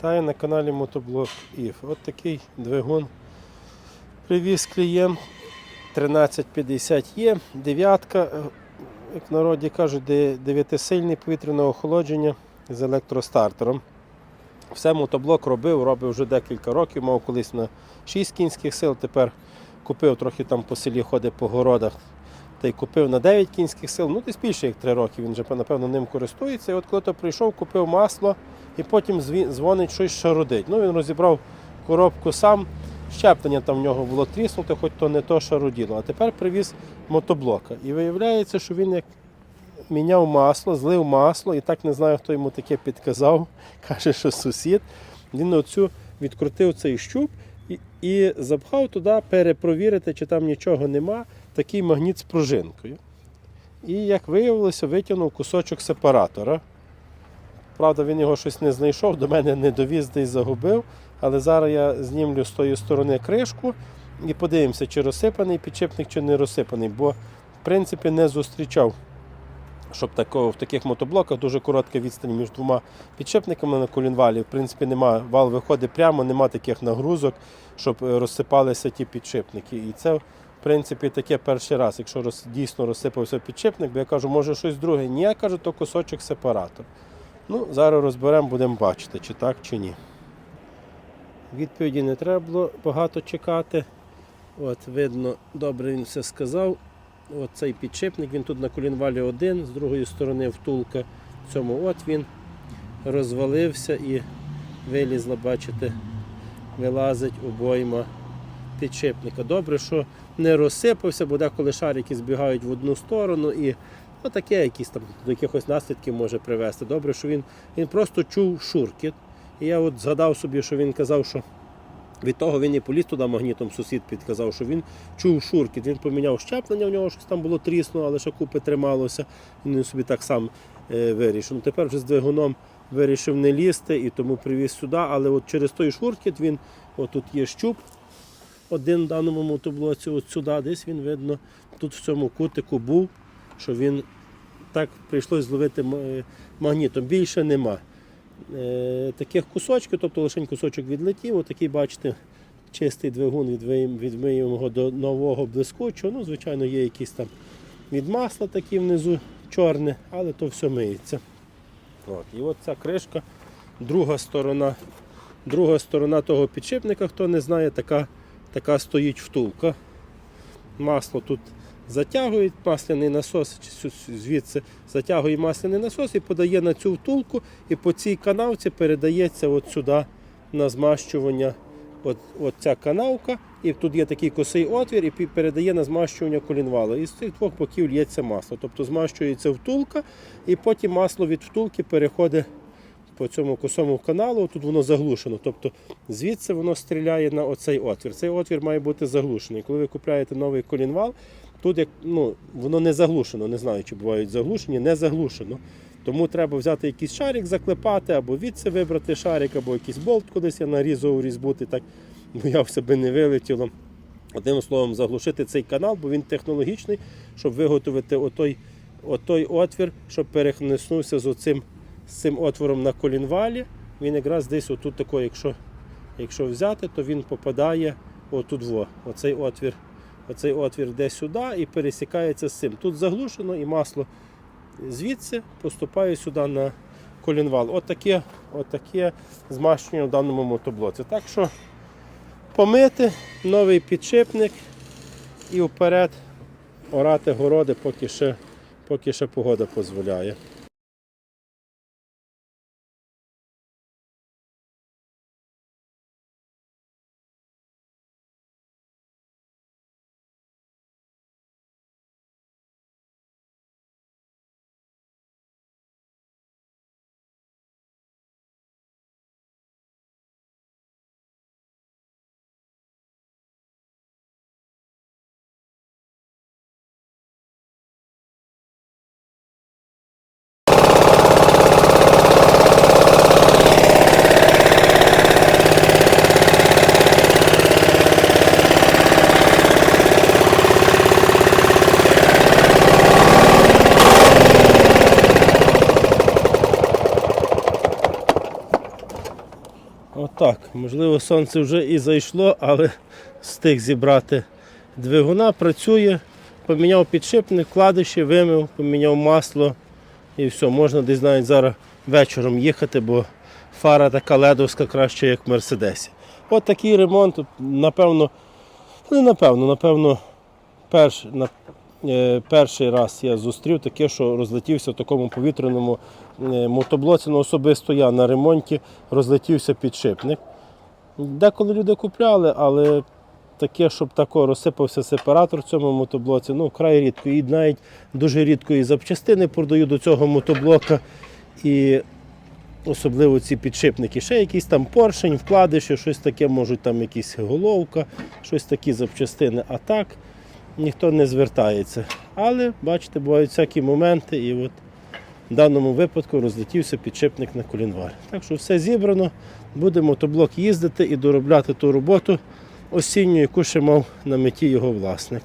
Вітаю на каналі Мотоблог ІФ. От такий двигун привіз клієнт 1350 є, дев'ятка, е, як в народі кажуть, де дев'ятисильний повітряне охолодження з електростартером. Все мотоблок робив, робив вже декілька років, мав колись на 6 кінських сил, тепер купив трохи там по селі ходить по городах. Та й купив на 9 кінських сил, ну десь більше як 3 роки, він вже напевно ним користується. І от коли то прийшов, купив масло і потім дзвонить щось шародить. Ну він розібрав коробку сам, щеплення там в нього було тріснуте, хоч то не то шароділо. А тепер привіз мотоблока. І виявляється, що він як міняв масло, злив масло, і так не знаю, хто йому таке підказав. Каже, що сусід. Він оцю відкрутив цей щуп і, і запхав туди перепровірити, чи там нічого нема, такий магніт з пружинкою. І як виявилося, витягнув кусочок сепаратора. Правда, він його щось не знайшов, до мене не довіз десь загубив. Але зараз я знімлю з тої сторони кришку і подивимося, чи розсипаний підшипник, чи не розсипаний. Бо, в принципі, не зустрічав, щоб такого, в таких мотоблоках дуже коротка відстань між двома підшипниками на колінвалі. В принципі, нема, вал виходить прямо, нема таких нагрузок, щоб е, розсипалися ті підшипники. І це, в принципі, таке перший раз, якщо роз, дійсно розсипався підшипник, бо я кажу, може щось друге. Ні, я кажу, то кусочок сепаратор. Ну, зараз розберемо, будемо бачити, чи так, чи ні. Відповіді не треба було багато чекати. От, видно, добре він все сказав. От цей підшипник, він тут на колінвалі один, з другої сторони втулка в цьому от він розвалився і вилізла, бачите, вилазить обойма підшипника. Добре, що не розсипався, бо деколи шарики збігають в одну сторону і ну, таке якісь там до якихось наслідків може привести. Добре, що він, він просто чув шуркіт. І я от згадав собі, що він казав, що від того він і поліз туди магнітом, сусід підказав, що він чув шуркіт. Він поміняв щеплення, в нього щось там було трісно, але ще купи трималося. Він собі так сам е, вирішив. Ну, тепер вже з двигуном вирішив не лізти і тому привіз сюди. Але от через той шуркіт він, от тут є щуп, один в даному мотоблоці, от сюди, десь він видно, тут в цьому кутику був, що він так прийшлось зловити е, магнітом. Більше нема. Е, таких кусочків, тобто лише кусочок відлетів, отакий, бачите, чистий двигун відмиємо його до нового блискучого. Ну, звичайно, є якісь там від масла такі внизу чорне, але то все миється. От. І от ця кришка, друга сторона, друга сторона того підшипника, хто не знає, така, така стоїть втулка. Масло тут затягує масляний насос, звідси затягує масляний насос і подає на цю втулку, і по цій канавці передається от сюди на змащування. От, от ця канавка, і тут є такий косий отвір, і передає на змащування колінвалу. І з цих двох боків лється масло. Тобто змащується втулка, і потім масло від втулки переходить по цьому косому каналу, тут воно заглушено. Тобто звідси воно стріляє на оцей отвір. Цей отвір має бути заглушений. Коли ви купляєте новий колінвал, тут як, ну, воно не заглушено, не знаю, чи бувають заглушені, не заглушено. Тому треба взяти якийсь шарик, заклепати, або відси вибрати шарик, або якийсь болт кудись я нарізав різьбути, так боявся би не вилетіло. Одним словом, заглушити цей канал, бо він технологічний, щоб виготовити отой, отой отвір, щоб перехнеснувся з оцим з цим отвором на колінвалі. Він якраз десь отут тако, якщо, якщо взяти, то він попадає отут во, оцей отвір. Оцей отвір йде сюди і пересікається з цим. Тут заглушено і масло звідси поступає сюди на колінвал. Отаке, отаке змащення в даному мотоблоці. Так що помити, новий підшипник і вперед орати городи, поки ще, поки ще погода дозволяє. Отак. Можливо, сонце вже і зайшло, але встиг зібрати двигуна, працює, поміняв підшипник, вкладиші, вимив, поміняв масло і все, можна десь навіть зараз вечором їхати, бо фара така ледовська краще, як в Мерседесі. От такий ремонт, напевно, ну, не напевно, напевно, перш, перший раз я зустрів таке, що розлетівся в такому повітряному е, мотоблоці. Ну, особисто я на ремонті розлетівся підшипник. Деколи люди купляли, але таке, щоб тако розсипався сепаратор в цьому мотоблоці, ну, край рідко. І навіть дуже рідко і запчастини продаю до цього мотоблока. І особливо ці підшипники. Ще якийсь там поршень, вкладиші, щось таке, можуть там якісь головка, щось такі запчастини. А так ніхто не звертається. Але бачите, бувають всякі моменти, і от в даному випадку розлетівся підшипник на колінвар. Так що все зібрано, буде мотоблок їздити і доробляти ту роботу осінню, яку ще мав на меті його власник.